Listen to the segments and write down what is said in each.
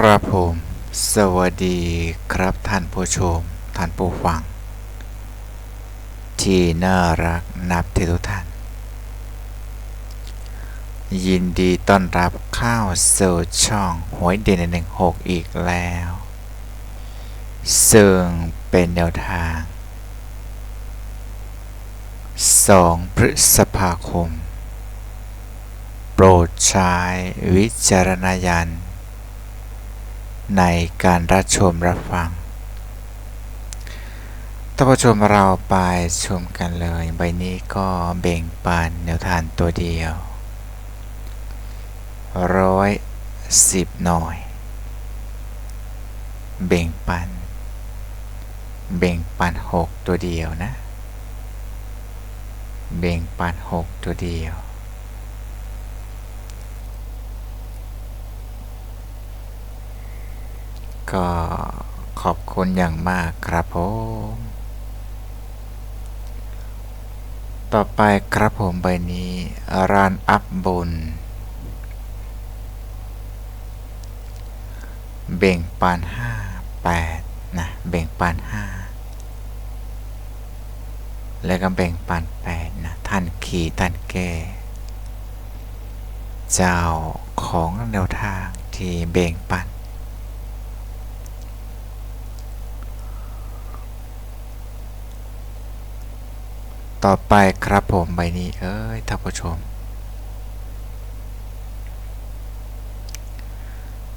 ครับผม สวัสดีครับท่านผู้ชม ท่านผู้ฟัง ที่น่ารักนับที่ทุกท่าน ยินดีต้อนรับเข้าสู่ช่องหวยเด่นหนึ่งหกอีกแล้ว ซึ่งเป็นแนวทาง 2 พฤษภาคม โปรดใช้วิจารณญาณ ในการรับชมรับฟังท่านผู้ชมเราไปชมกันเลย ใบนี้ก็เบ่งปันแนวทานตัวเดียวร้อยสิบหน่อย เบ่งปัน เบ่งปันหกตัวเดียวนะ เบ่งปันหกตัวเดียว ก็ขอบคุณอย่างมากครับผมต่อไปครับผมใบนี้ ร้านอัพบุญเบ่งปานห้าแปดนะเบ่งปานห้าแล้วก็เบ่งปานแปดนะท่านขี่ท่านแก่เจ้าของแนวทางที่เบ่งปัน ต่อไปครับผมใบนี้ เอ้ยท่านผู้ชม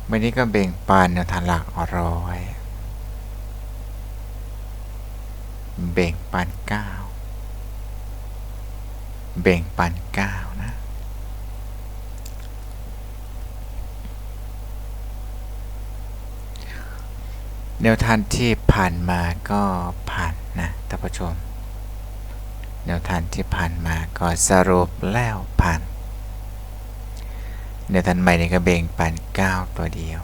ใบนี้ก็เบ่งปานแนวทางหลักร้อย เบ่งปานเก้าเบ่งปานเก้านะแนวทางที่ผ่านมาก็ผ่านนะท่านผู้ชม แนวทางที่ผ่านมาก็สรุปแล้วผ่านแนวทางใหม่นี่ก็เบ่งปัน9 ตัวเดียว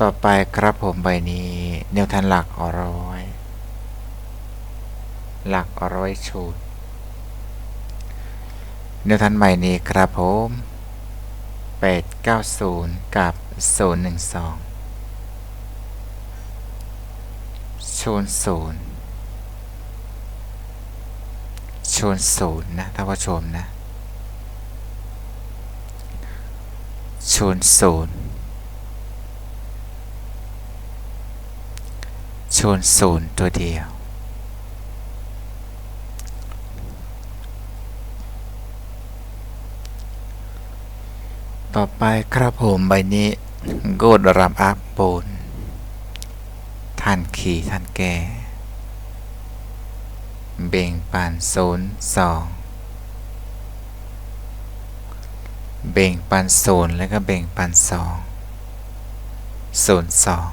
ต่อไปครับผมใบนี้แนวทางหลักร้อย หลักร้อยชุดแนวทางใหม่นี้ครับผม890 กับ 012ช นศูนย์ชนศูนย์นะท่านผู้ชมนะชนศูนย์ชนศูนย์ตัวเดียว ต่อไปครับผมใบนี้ โกดรับอัพปูน ท่านขี่ท่านแก่เบ่งปานศูนย์สองเบ่งปันศูนย์แล้วก็เบ่งปันสองศูนย์สอง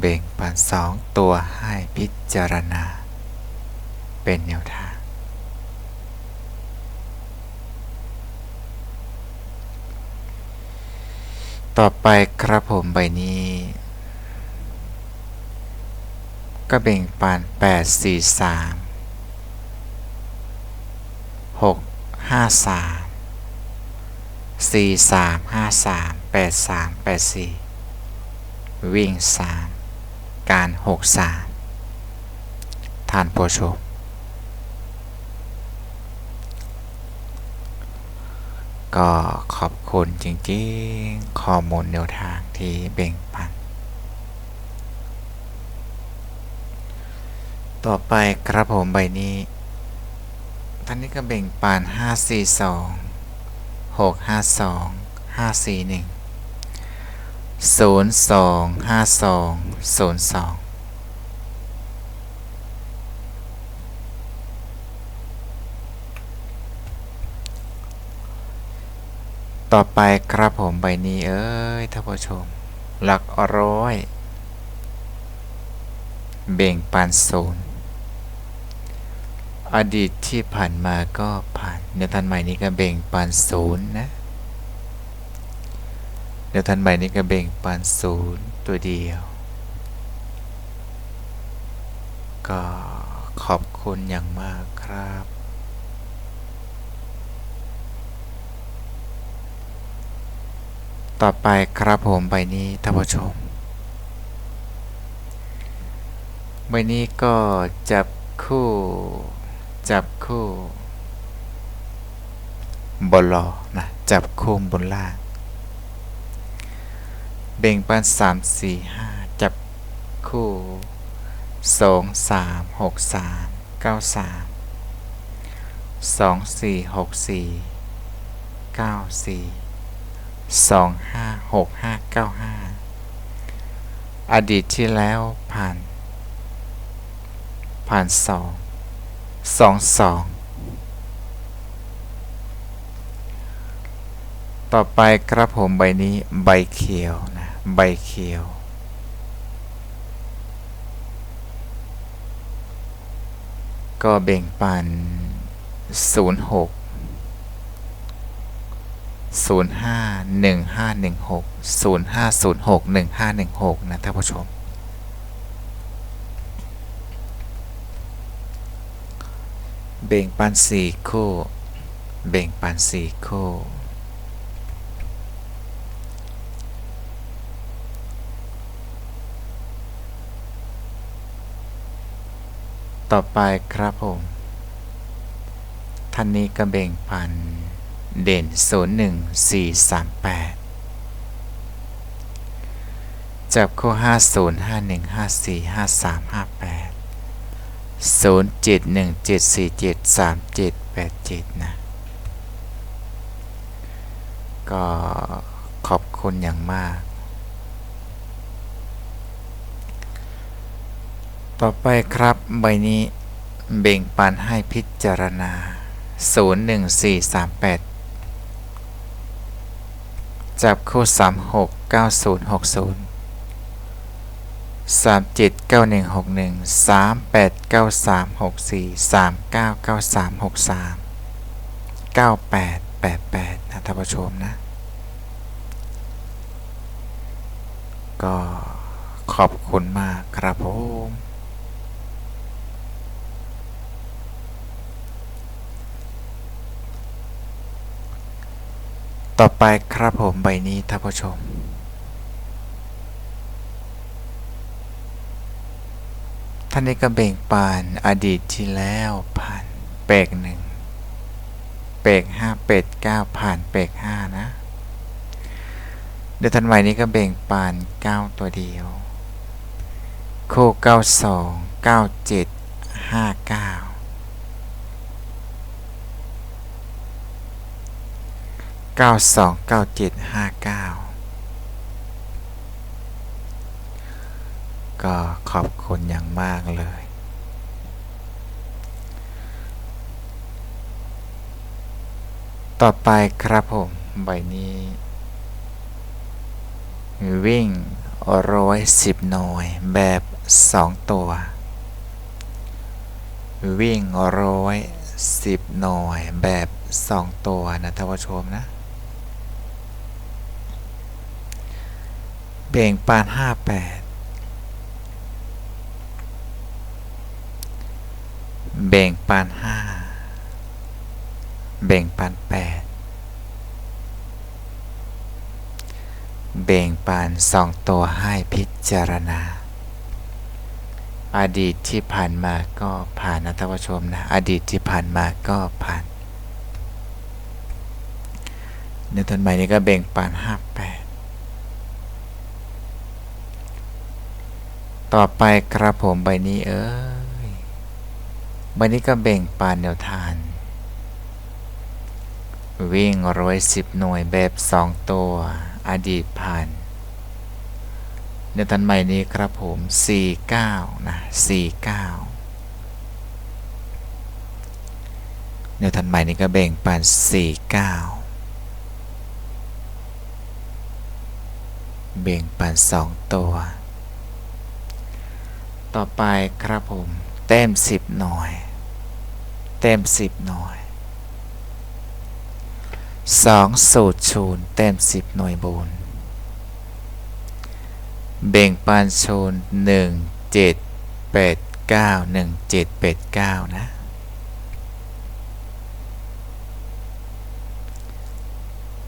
เบ่งปันสองตัวให้พิจารณา เป็นแนวทาง ต่อไปครับผมใบนี้ ก็เบ่งปาน8 4 3 6 5 3 4 3 5 3 8 3 8 4 วิ่ง 3 การ 6 3 ทานผู้ชม ก็ขอบคุณจริงๆ ข้อมูลแนวทางที่เบ่งปัน ต่อไปครับผมใบนี้ ท่านนี้ก็เบ่งปาน542 652 541 025202 ต่อไปครับผมใบนี้เอ้ยท่านผู้ชม หลักร้อย เบ่งปานศูนย์อดีตที่ผ่านมาก็ผ่านเดี๋ยวทันใหม่นี้ก็เบ่งปานศูนย์นะเดี๋ยวทันใหม่นี้ก็เบ่งปานศูนย์ตัวเดียว ก็ขอบคุณอย่างมากครับ ต่อไปครับผมใบนี้ท่านผู้ชม ใบนี้ก็จับคู่ จับคู่บนลอนะ จับคู่บนล่าง เบ่งปันสามสี่ห้าจับคู่สองสามหกสามเก้าสามสองสี่หกสี่เก้าสี่ สองห้าหกห้าเก้าห้าอดีตที่แล้วผ่าน ผ่านสองสองสองต่อไปครับผมใบนี้ใบเขียวนะใบเขียว ก็เบ่งปัน06 05 1516 0506 1516 นะท่านผู้ชม เบ่งปันสี่คู่ เบ่งปันสี่คู่ต่อไปครับผม ท่านนี้ก็เบ่งปัน เด่น 01438 จับคู่ 50 51 54 53 58 0717473787 นะ ก็ขอบคุณอย่างมาก ต่อไปครับใบนี้เบ่งปันให้พิจารณา 01438 จับคู่ 36 9060 379161 389364 399363 9888 นะท่านผู้ชมนะ ก็ขอบคุณมากครับผม ต่อไปครับผมใบนี้ท่านผู้ชม ท่านนี้ก็เบ่งปานอดีตที่แล้วผ่านเปกหนึ่งเปกห้าเป็ดเก้าผ่านเปกห้านะ เดือนธันวานี้ก็เบ่งปานเก้าตัวเดียว โคเก้าสองเก้าเจ็ดห้าเก้า เก้าสองเก้าเจ็ดห้าเก้าก็ขอบคุณอย่างมากเลย ต่อไปครับผมใบนี้ วิ่งร้อยสิบหน่วยแบบสองตัว วิ่งร้อยสิบหน่วยแบบสองตัวนะท่านผู้ชมนะ เพลงปาน 58 แบ่งปาน 5 แบ่งปาน 8 แบ่งปาน2ตัวให้พิจารณา อดีตที่ผ่านมาก็ผ่านนะท่านผู้ชมนะ อดีตที่ผ่านมาก็ผ่านในตอนใหม่นี้ก็แบ่งปาน 58 ต่อไปครับผมใบนี้เอ้ยใบนี้ก็เบ่งปานแนวทาน วิ่งร้อยสิบหน่วยแบบสองตัว อดีตผ่านในตันใหม่นี้ครับผม 49 นะ 49ในทันใหม่นี้ก็แบ่งปัน 49แบ่งปัน 2 ตัว ต่อไปครับผม แต้ม10หน่อยแต้ม10หน่อย2สูตรชูนแต้ม10หน่วยบนเบ่งปานโชนหนึ่งเจ็ดแปดเก้าหนึ่งเจ็ดแปดเก้านะ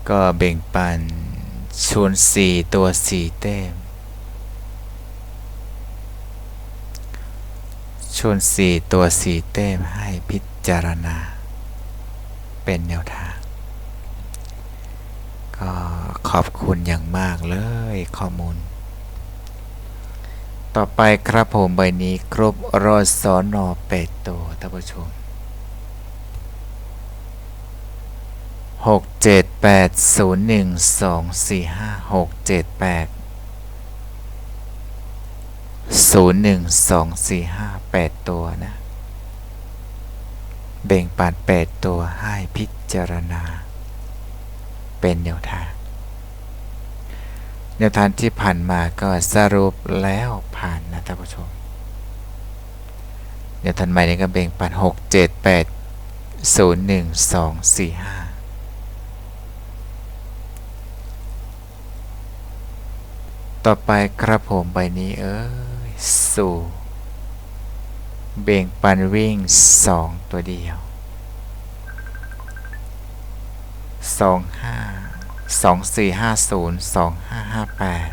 ก็เบ่งปันชวนสี่ตัวสี่เต้ม ชวนสี่ตัวสี่เต้มให้พิจารณา เป็นแนวทาง ก็ขอบคุณอย่างมากเลยข้อมูล ต่อไปครับผมใบนี้ครบรอสอนอเป็ดตัวท่านผู้ชมหกเจ็ดแปดศูนย์หนึ่งสองสี่ห้าหกเจ็ดแปด ศูนย์หนึ่งสองสี่ห้าแปดตัวนะ เบ่งปัดแปดตัวให้พิจารณา เป็นแนวทางแนวทางที่ผ่านมาก็สรุปแล้วผ่านนะท่านผู้ชมแนวทางใหม่นี้ก็เบ่งปัดหกเจ็ดแปดศูนย์หนึ่งสองสี่ห้าต่อไปครับผมใบนี้เอ้ย สู่ เบ่งปันวิ่งสองตัวเดียวสองห้าสองสี่ห้าศูนย์สองห้าห้าแปด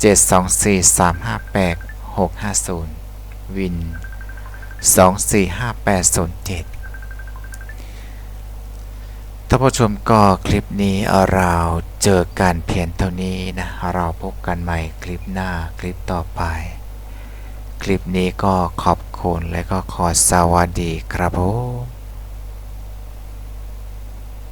เจ็ดสองสี่สามห้าแปดหกห้าศูนย์วินสองสี่ห้าแปดศูนย์เจ็ดท่านผู้ชมก็คลิปนี้เรา เจอกันเพียงเท่านี้นะเราพบกันใหม่คลิปหน้าคลิปต่อไป คลิปนี้ก็ขอบคุณและก็ขอสวัสดีครับผม